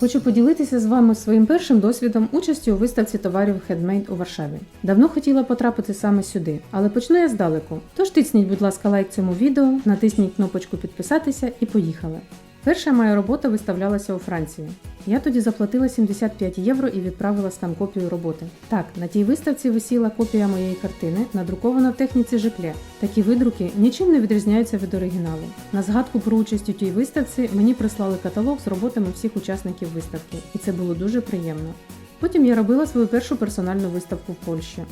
Хочу поділитися з вами своїм першим досвідом участі у виставці товарів Handmade у Варшаві. Давно хотіла потрапити саме сюди, але почну я здалеку. Тож тисніть, будь ласка, лайк цьому відео, натисніть кнопочку підписатися і поїхали. Перша моя робота виставлялася у Франції. Я тоді заплатила 75 євро і відправила там копію роботи. Так, на тій виставці висіла копія моєї картини, надрукована в техніці Жекле. Такі видруки нічим не відрізняються від оригіналу. На згадку про участь у тій виставці мені прислали каталог з роботами всіх учасників виставки, і це було дуже приємно. Потім я робила свою першу персональну виставку в Польщі.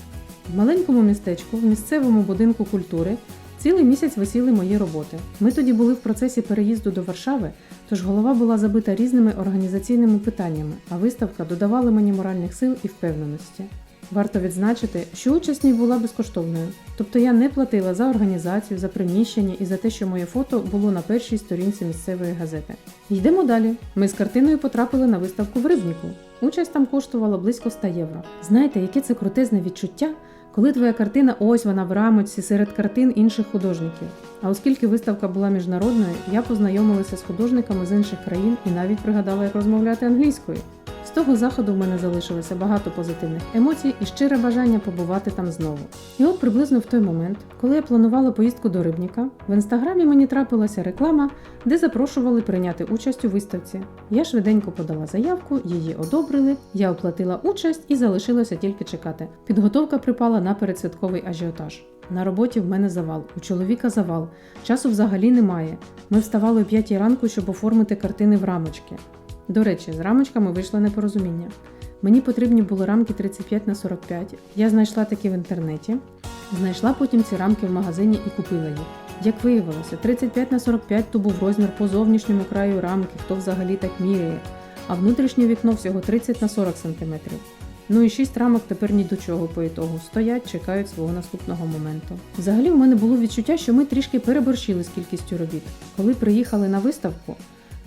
В маленькому містечку, в місцевому будинку культури, цілий місяць висіли мої роботи. Ми тоді були в процесі переїзду до Варшави, тож голова була забита різними організаційними питаннями, а виставка додавала мені моральних сил і впевненості. Варто відзначити, що участь була безкоштовною, тобто я не платила за організацію, за приміщення і за те, що моє фото було на першій сторінці місцевої газети. Йдемо далі. Ми з картиною потрапили на виставку в Рибніку. Участь там коштувала близько 100 євро. Знаєте, яке це крутезне відчуття, коли твоя картина ось вона в рамочці серед картин інших художників. А оскільки виставка була міжнародною, я познайомилася з художниками з інших країн і навіть пригадала, як розмовляти англійською. Того заходу в мене залишилося багато позитивних емоцій і щире бажання побувати там знову. І от приблизно в той момент, коли я планувала поїздку до Рибніка, в інстаграмі мені трапилася реклама, де запрошували прийняти участь у виставці. Я швиденько подала заявку, її одобрили, я оплатила участь і залишилося тільки чекати. Підготовка припала на передсвятковий ажіотаж. На роботі в мене завал, у чоловіка завал. Часу взагалі немає. Ми вставали о 5 ранку, щоб оформити картини в рамочки. До речі, з рамочками вийшло непорозуміння. Мені потрібні були рамки 35 на 45. Я знайшла такі в інтернеті, знайшла потім ці рамки в магазині і купила їх. Як виявилося, 35 на 45 то був розмір по зовнішньому краю рамки, хто взагалі так міряє, а внутрішнє вікно всього 30 на 40 см. Ну і шість рамок тепер ні до чого по ітогу. Стоять, чекають свого наступного моменту. Взагалі, в мене було відчуття, що ми трішки переборщили з кількістю робіт. Коли приїхали на виставку,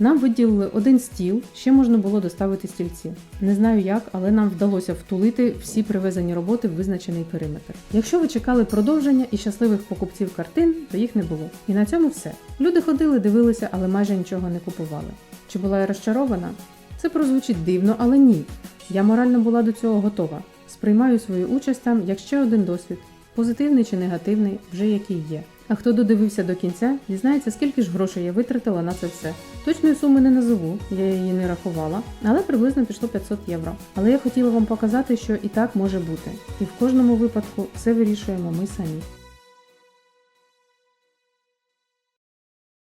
нам виділили один стіл, ще можна було доставити стільці. Не знаю як, але нам вдалося втулити всі привезені роботи в визначений периметр. Якщо ви чекали продовження і щасливих покупців картин, то їх не було. І на цьому все. Люди ходили, дивилися, але майже нічого не купували. Чи була я розчарована? Це прозвучить дивно, але ні. Я морально була до цього готова. Сприймаю свою участь там як ще один досвід, позитивний чи негативний, вже який є. А хто додивився до кінця, дізнається, скільки ж грошей я витратила на це все. Точної суми не назову, я її не рахувала, але приблизно пішло 500 євро. Але я хотіла вам показати, що і так може бути. І в кожному випадку все вирішуємо ми самі.